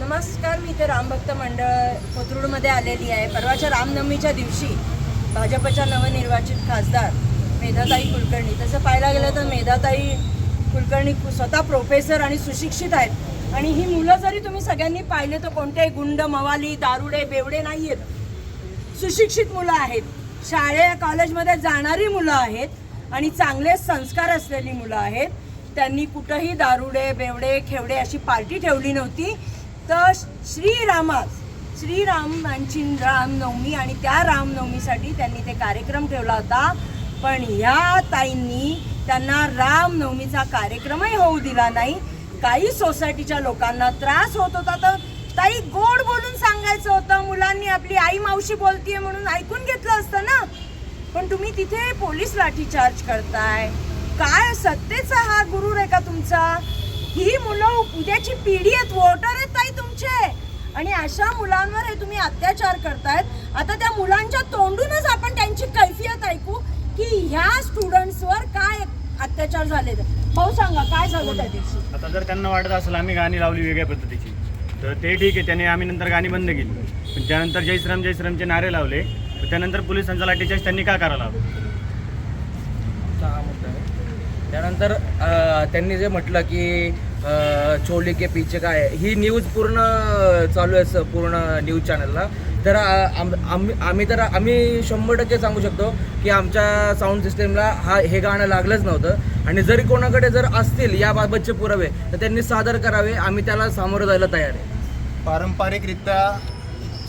नमस्कार मी इथे रामभक्त मंडळ कोथरूडमध्ये आलेली आहे. परवाच्या रामनवमीच्या दिवशी भाजपच्या नवनिर्वाचित खासदार मेधाताई कुलकर्णी तसं पाहायला गेलं तर मेधाताई कुलकर्णी स्वतः प्रोफेसर आणि सुशिक्षित आहेत. आणि ही मुलं जरी तुम्ही सगळ्यांनी पाहिले तर कोणतेही गुंड मवाली दारुडे बेवडे नाही आहेत सुशिक्षित मुलं आहेत. शाळे कॉलेजमध्ये जाणारी मुलं आहेत आणि चांगले संस्कार असलेली मुलं आहेत. त्यांनी कुठंही दारुडे बेवडे खेवडे अशी पार्टी ठेवली नव्हती. तर श्रीरामास श्रीरामांची रामनवमी आणि त्या रामनवमीसाठी त्यांनी ते कार्यक्रम ठेवला होता. पण ह्या ताईंनी त्यांना रामनवमीचा कार्यक्रमही होऊ दिला नाही. काही सोसायटीच्या लोकांना त्रास होत होता. तर ताई गोड बोलून सांगायचं होतं. मुलांनी आपली आई मावशी बोलतीये म्हणून ऐकून घेतलं असतं ना. पण तुम्ही तिथे पोलीस लाठीचार्ज करताय. काय सत्तेचा हा गुरुर आहे का तुमचा? ही मुलं उद्याची पिढी आहेत वोटर आहेत ताई तुमचे. आणि अशा मुलांवर हे तुम्ही अत्याचार करतायत. आता त्या मुलांच्या तोंडूनच आपण त्यांची कैफियत ऐकू की ह्या स्टुडंट्सवर काय अत्याचार झाले भाऊ सांगा काय झालं त्या दिवशी? आता जर त्यांना वाटत असेल आम्ही गाणी लावली वेगळ्या पद्धतीची तर ते ठीक आहे त्याने आम्ही नंतर गाणी बंद केली. पण त्यानंतर जय श्रीराम जय नारे लावले. त्यानंतर पोलिसांचा लाठीचार्ज त्यांनी का करायला हवा त्यानंतर त्यांनी जे म्हटलं की छोले के पीछे काय आहे, ही न्यूज पूर्ण चालू आहे स- पूर्ण न्यूज चॅनलला तर आम- आम्ही आम्ही तर आम्ही शंभर टक्के सांगू शकतो की आमच्या साऊंड सिस्टेमला हा हे गाणं लागलंच नव्हतं. आणि जरी कोणाकडे जर असतील याबाबतचे पुरावे तर त्यांनी सादर करावे आम्ही त्याला सामोरं जायला तयार आहे. पारंपरिकरित्या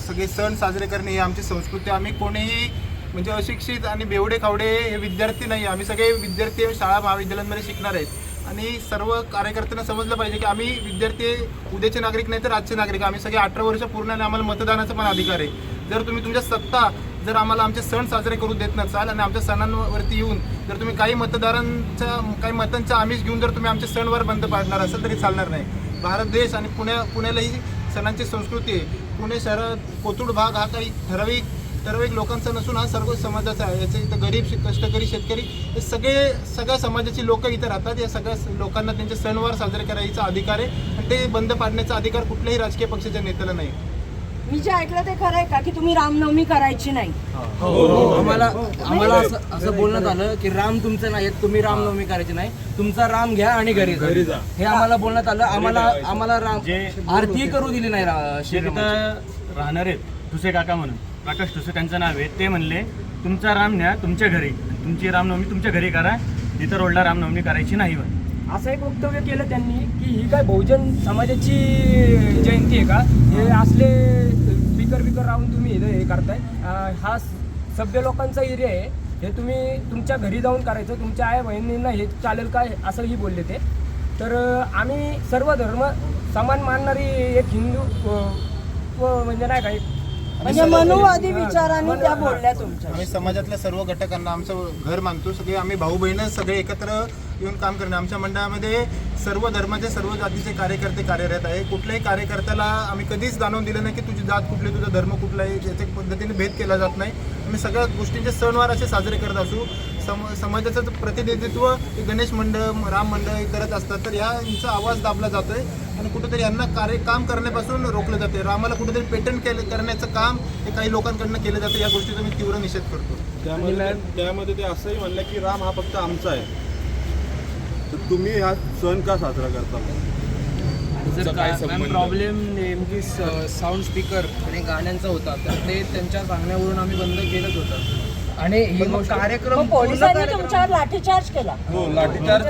सगळे सण साजरे करणे ही आमची संस्कृती आम्ही कोणीही म्हणजे अशिक्षित आणि बेवडे खावडे हे विद्यार्थी नाही. आम्ही सगळे विद्यार्थी शाळा महाविद्यालयांमध्ये शिकणार आहेत. आणि सर्व कार्यकर्त्यांना समजलं पाहिजे की आम्ही विद्यार्थी उद्याचे नागरिक नाही तर आजचे नागरिक. आम्ही सगळे अठरा वर्ष पूर्ण आणि आम्हाला मतदानाचा पण अधिकार आहे. जर तुम्ही तुमच्या सत्ता जर आम्हाला आमचे सण साजरे करू देत नसाल आणि आमच्या सणांवरती येऊन जर तुम्ही काही मतदारांच्या काही मतांचा आमिष घेऊन जर तुम्ही आमच्या सणवार बंद पाडणार असाल तरी चालणार नाही. भारत देश आणि पुण्या पुण्यालाही सणांची संस्कृती आहे. पुणे शहरात कोथरूड भाग हा काही ठराविक ठराविक लोकांचा नसून हा सर्व समाजाचा आहे. याचे इथं गरीब कष्टकरी शेतकरी हे सगळे सगळ्या समाजाची लोक इथं राहतात. या सगळ्या लोकांना त्यांचे सणवार साजरे करायचा अधिकार आहे. आणि ते बंद पाडण्याचा अधिकार कुठल्याही राजकीय पक्षाच्या नेत्याला नाही. मी जे ऐकलं ते खरं आहे का? की तुम्ही रामनवमी करायची नाही. आम्हाला आम्हाला असं असं बोलण्यात आलं की राम तुमचं नाही आहेत, तुम्ही रामनवमी करायची नाही. तुमचा राम घ्या आणि घरी जा. हे आम्हाला बोलण्यात आलं. आम्हाला आम्हाला राम आरती करू दिली नाही श्रीरामाची. राहणार आहेत ठुसे काका म्हणून. प्रकाश ठुसे त्यांचं नाव आहे. ते म्हणले तुमचा राम न्या तुमच्या घरी. तुमची रामनवमी तुमच्या घरी करा. इतर रोडला रामनवमी करायची नाही म्हणे. असं एक वक्तव्य केलं त्यांनी की ही काय बहुजन समाजाची जयंती आहे का? हे असले स्पीकर बिकर राहून तुम्ही हे करताय. हा सभ्य लोकांचा एरिया आहे. हे तुम्ही तुमच्या घरी जाऊन करायचं. तुमच्या आई बहिणींना हे चालेल काय असंही बोलले ते. तर आम्ही सर्व धर्म समान मानणारी एक हिंदू म्हणजे नाही का एक म्हणजे मनुवादी विचारांनी त्या बोलल्या तुमच्या आम्ही समाजातल्या सर्व घटकांना आमचं घर मानतो. सगळे आम्ही भाऊ बहिण सगळे एकत्र येऊन काम करणे. आमच्या मंडळामध्ये सर्व धर्माचे सर्व जातीचे कार्यकर्ते कार्यरत आहे. कुठल्याही कार्यकर्त्याला आम्ही कधीच जाणवून दिलं नाही की तुझी जात कुठली तुझा धर्म कुठला आहे ज्याच्या पद्धतीने भेद केला जात नाही. आम्ही सगळ्या गोष्टींचे सणवार असे साजरे करत असू. सम समाजाचं प्रतिनिधित्व हे गणेश मंडळ राम मंडळ हे करत असतात. तर ह्यांचा आवाज दाबला जातोय आणि कुठेतरी यांना कार्य काम करण्यापासून रोखलं जाते रामाला कुठेतरी पेटंट केलं करण्याचं काम हे काही लोकांकडनं केलं जातं. या गोष्टीचा मी तीव्र निषेध करतो. त्यामध्ये त्यामध्ये ते असंही म्हणलं की राम हा फक्त आमचा आहे. तर तुम्ही हा सण का साजरा करता? प्रॉब्लेम नेमकी साऊंड स्पीकर आणि गाण्यांचा होता. तर ते त्यांच्या सांगण्यावरून आम्ही बंद केलंच होतं. आणि ही गोष्ट- कार्यक्रम पोलिसांनी तुमच्यावर लाठीचार्ज केला. हो लाठीचार्ज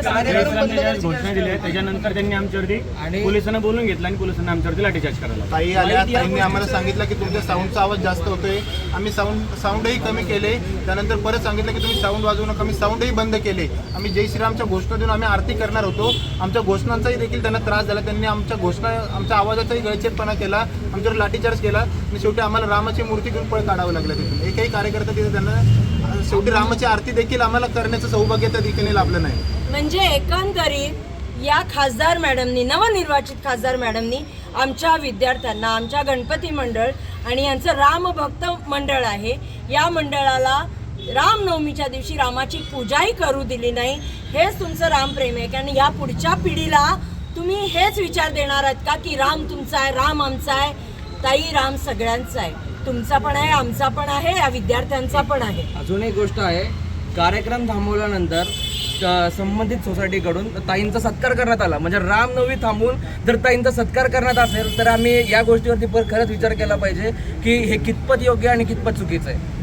जय घोषणा दिल्या त्याच्यानंतर त्यांनी आमच्यावरती आणि- पोलिसांना बोलून घेतलं आणि पोलिसांना आमच्यावरती लाठीचार्ज करायला लावला. ताई आल्या ताईंनी आम्हाला सांगितलं की तुमच्या साऊंडचा आवाज जास्त होतोय. आम्ही साऊंड साऊंडही कमी केले. त्यानंतर परत सांगितलं की तुम्ही साऊंड वाजवू नका. आम्ही साऊंडही बंद केले. आम्ही जय श्रीरामच्या घोषणा देऊन आम्ही आरती करणार होतो. आमच्या घोषणांचाही देखील त्यांना त्रास झाला. त्यांनी आमच्या घोषणा आमच्या आवाजाचाही गळचेपणा केला. आमच्यावर लाठीचार्ज केला आणि शेवटी आम्हाला रामाची मूर्ती घेऊन पळ काढावं लागलं तिथून. एकही कार्यकर्ता तिथे त्यांना शेवटी रामाची आरती देखील आम्हाला करण्याचं सौभाग्य त्या ठिकाणी लाभलं नाही. म्हणजे एकंदरीत या खासदार मॅडमनी नवनिर्वाचित खासदार मॅडमनी आमच्या विद्यार्थ्यांना आमच्या गणपती मंडळ आणि यांचं रामभक्त मंडळ आहे. या मंडळाला रामनवमीच्या दिवशी रामाची पूजाही करू दिली नाही. हेच तुमचं रामप्रेम आहे. कारण या पुढच्या पिढीला तुम्ही हेच विचार देणार आहात का की राम तुमचा आहे राम आमचा आहे? ताई राम सगळ्यांचा आहे. तुमचा पण आहे आमचा पण आहे या विद्यार्थ्यांचा पण आहे. अजून एक गोष्ट आहे. कार्यक्रम थांबवल्यानंतर संबंधित सोसायटीकडून ताईंचा सत्कार करण्यात आला. म्हणजे रामनवमी थांबून जर ताईंचा सत्कार करण्यात असेल तर आम्ही या गोष्टीवरती पर खरंच विचार केला पाहिजे की हे कितपत योग्य आणि कितपत चुकीचं आहे.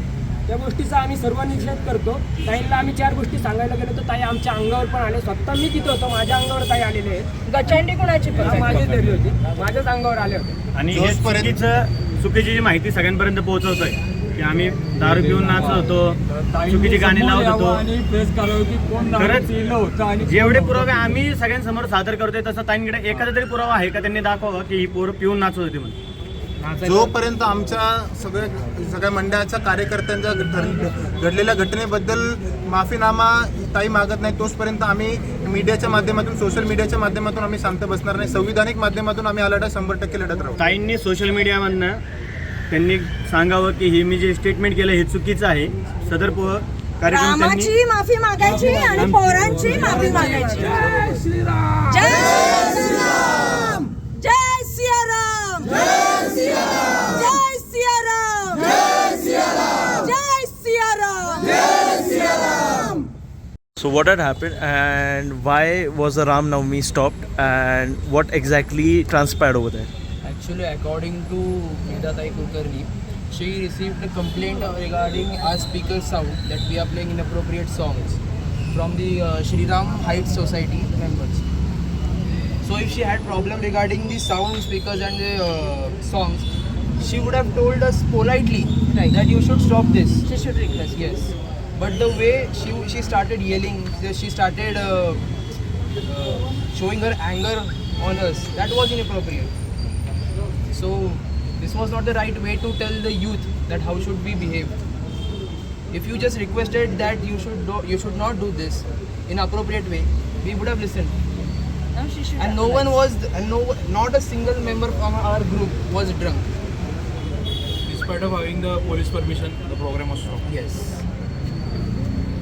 त्या गोष्टीचा आम्ही सर्व निषेध करतो. ताईंना आम्ही चार गोष्टी सांगायला गेलो तर ताई आमच्या अंगावर पण आले. स्वतः मी तिथे होतो. माझ्या अंगावर ताई आलेले आहेत. गचंडी कुणाची पण माझीच धरली होती. माझ्याच अंगावर आले होते. आणि हे जोपर्यंत- चुकीचं चुकीची जी माहिती सगळ्यांपर्यंत पोहोचवतोय की आम्ही दारू पिऊन नाचत होतो चुकीची गाणी लावत होतो. खरंच जेवढे पुरावे आम्ही सगळ्यांसमोर सादर करतोय तसं ताईंकडे एखादा तरी पुरावा आहे का? त्यांनी दाखवावं की ही पोरं पिऊन नाचत होती म्हणून. जोपर्यंत आमच्या सगळ्या सगळ्या मंडळाच्या कार्यकर्त्यांच्या घड- घडलेल्या घटनेबद्दल माफीनामा ताई मागत नाही तोचपर्यंत आम्ही मीडियाच्या माध्यमातून सोशल मीडियाच्या माध्यमातून आम्ही शांत बसणार नाही. संविधानिक माध्यमातून आम्ही हा लढा शंभर टक्के लढत राहू. ताईंनी सोशल मीडियामधनं त्यांनी सांगावं की हे मी जे स्टेटमेंट केलं हे चुकीचं आहे. सदर पो कार्यक्रम त्यांनी रामाची माफी मागायची आणि पोरांची माफी मागायची. जय Shriram! So what had happened and why was the Ram Navami stopped and what exactly transpired over there? Actually, according to Medatai Kulkarni, she received a complaint regarding our speaker sound that we are playing inappropriate songs from the uh, Shri Ram Heights Society members. So if she had problem regarding the sound speakers and the uh, songs, she would have told us politely Right. that you should stop this. She should request. Yes, but the way she she started yelling, she started uh, uh, showing her anger on us. That was inappropriate. So this was not the right way to tell the youth that how should we behave. If you just requested that you should do, you should not do this in appropriate way, we would have listened. No, she should And no have one was, and no, not a single member from our group was drunk. Despite of having the police permission, the program was stopped. Yes.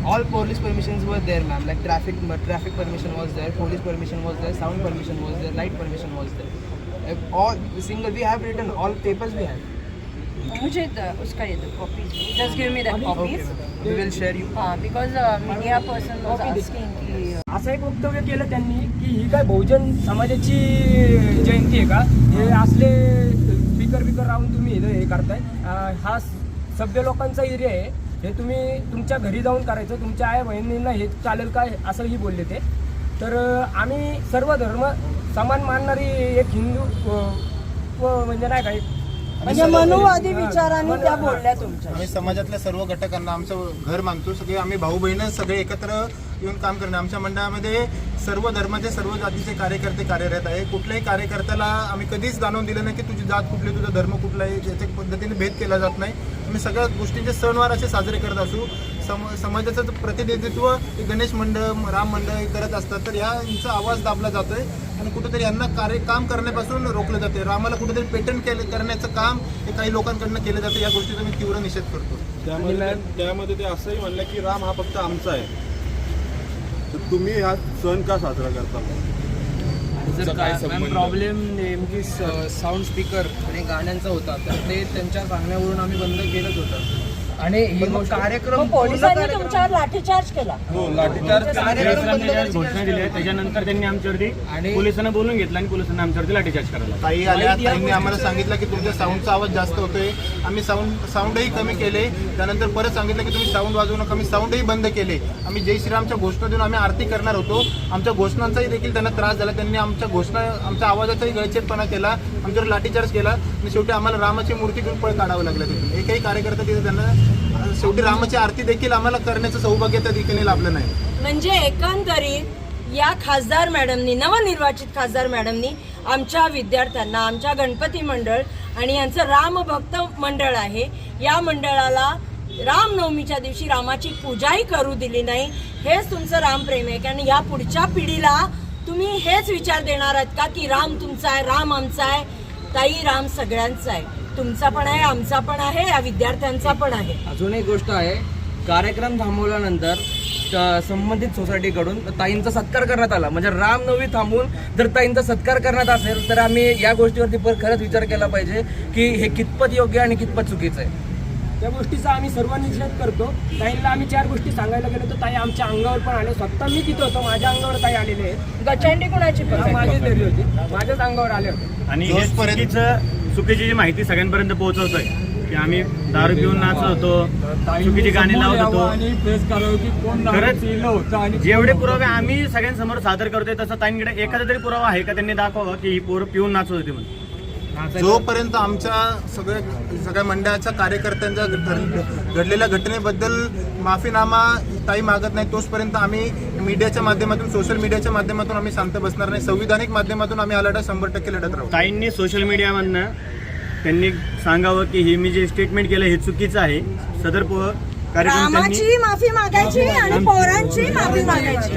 All police permissions were there, ma'am. Like traffic, traffic permission was there, police permission was there, sound permission was there, light permission was there. If All single, we have written all papers we have. मुझे the- उसका ये दो copies just give me that copies we will share you. हाँ because media person was. Asking की असं एक वक्तव्य केलं त्यांनी की ही काय बहुजन समाजाची जयंती आहे का हे असले स्पीकर बिकर राहून तुम्ही हे करताय हा सभ्य लोकांचा एरिया आहे हे तुम्ही तुमच्या घरी जाऊन करायचं तुमच्या आई बहिणींना हे चालेल काय असंही बोलले ते. तर आम्ही सर्व धर्म समान मानणारी एक हिंदू म्हणजे नाही काय म्हणजे मनुवादी विचारांनी त्या बोलल्या तुमच्या. आम्ही समाजातल्या सर्व घटकांना आमचं घर मानतो सगळे आम्ही भाऊ बहिण सगळे एकत्र येऊन काम करणे. आमच्या मंडळामध्ये सर्व धर्माचे सर्व जातीचे कार्यकर्ते कार्यरत आहे. कुठल्याही कार्यकर्त्याला आम्ही कधीच जाणून दिलं नाही की तुझी जात कुठली तुझा धर्म कुठला आहे याच्या पद्धतीने भेद केला जात नाही. आम्ही सगळ्या गोष्टींचे सणवार असे साजरे करत असू. सम समाजाचं प्रतिनिधित्व हे गणेश मंडळ राम मंडळ हे करत असतात. तर यांचा आवाज दाबला जातोय आणि कुठेतरी यांना कार्य काम करण्यापासून रोखलं जाते रामाला कुठेतरी पेटंट केलं करण्याचं काम हे काही लोकांकडनं केलं जातं. या गोष्टीचा मी तीव्र निषेध करतो. त्यामध्ये त्यामध्ये ते असंही म्हणलं की राम हा फक्त आमचा आहे. तर तुम्ही हा सण का साजरा करता? जर मॅम प्रॉब्लेम नेमकी साऊंड स्पीकर आणि गाण्यांचा होता तर ते त्यांच्या सांगण्यावरून आम्ही बंद केलंच होतं. आणि ही गोष्ट कार्यक्रम पोलिसांनी तुमच्यावर लाठीचार्ज केला. हो लाठीचार्ज जयश्रीरामने ज्या घोषणा दिल्या त्याच्यानंतर त्यांनी आमच्यावरती आणि- पोलिसांना बोलून घेतलं आणि पोलिसांना आमच्यावरती लाठीचार्ज करायला. ताई आल्या ताईंनी आम्हाला सांगितलं की तुमच्या साऊंडचा आवाज जास्त होतोय. आम्ही साऊंड साऊंडही कमी केले. त्यानंतर परत सांगितलं की तुम्ही साऊंड वाजवू नका. आम्ही साऊंडही बंद केले. आम्ही जय श्रीरामच्या घोषणा देऊन आम्ही आरती करणार होतो. आमच्या घोषणांचाही देखील त्यांना त्रास झाला. त्यांनी आमच्या घोषणा आमच्या आवाजाचाही गळचेटपणा केला. आमच्यावर लाठीचार्ज केला आणि शेवटी आम्हाला रामाची मूर्ती घेऊन पळ काढावं लागलं तिथून. एकही कार्यकर्ता तिथे त्यांना शेवटी रामाची आरती देखील आम्हाला करण्याचं सौभाग्य त्या ठिकाणी लाभलं नाही. म्हणजे एकंदरीत या खासदार मॅडमनी नवनिर्वाचित खासदार मॅडमनी आमच्या विद्यार्थ्यांना आमच्या गणपती मंडळ आणि यांचं रामभक्त मंडळ आहे. या मंडळाला रामनवमीच्या दिवशी रामाची पूजाही करू दिली नाही. हेच तुमचं रामप्रेम आहे. कारण या पुढच्या पिढीला तुम्ही हेच विचार देणार आहात का की राम तुमचा आहे राम आमचा आहे? ताई राम सगळ्यांचा आहे. तुमचा पण आहे आमचा पण आहे या विद्यार्थ्यांचा पण आहे. अजून एक गोष्ट आहे कार्यक्रम थांबवल्यानंतर संबंधित सोसायटीकडून ताईंचा सत्कार करण्यात आला. म्हणजे रामनवमी थांबून जर ताईंचा सत्कार करण्यात असेल तर आम्ही या गोष्टीवरती पर खरंच विचार केला पाहिजे की हे कितपत योग्य आणि कितपत चुकीचं आहे. त्या गोष्टीचा आम्ही सर्व निषेध करतो. ताईंना आम्ही चार गोष्टी सांगायला गेलो तर ताई आमच्या अंगावर पण आले. स्वतः मी तिथं होतो. माझ्या अंगावर ताई आलेले आहेत. गचंडी कुणाची पण माझीच देवी होती. माझ्याच अंगावर आले होते. आणि हे चुकीचं चुकीची जी माहिती सगळ्यांपर्यंत पोहोचवतोय की आम्ही दारू पिऊन नाचत होतो चुकीची गाणी लावत होतो. खरंच जेवढे पुरावे आम्ही सगळ्यांसमोर सादर करतोय तसं ताईंकडे एखादा तरी पुरावा आहे का? त्यांनी दाखवावं की ही पोरं पिऊन नाचत होती म्हणून. जोपर्यंत आमच्या सगळ्या सगळ्या मंडळाच्या कार्यकर्त्यांच्या घड- घडलेल्या घटनेबद्दल माफीनामा ताई मागत नाही तोचपर्यंत आम्ही मीडियाच्या माध्यमातून सोशल मीडियाच्या माध्यमातून आम्ही शांत बसणार नाही. संविधानिक माध्यमातून आम्ही हा लढा शंभर टक्के लढत राहू. ताईंनी सोशल मीडियामधनं त्यांनी सांगावं की हे मी जे स्टेटमेंट केलं हे चुकीचं आहे. सदर पो कार्यक्रम माफी मागायची आणि पोरांची माफी मागायची.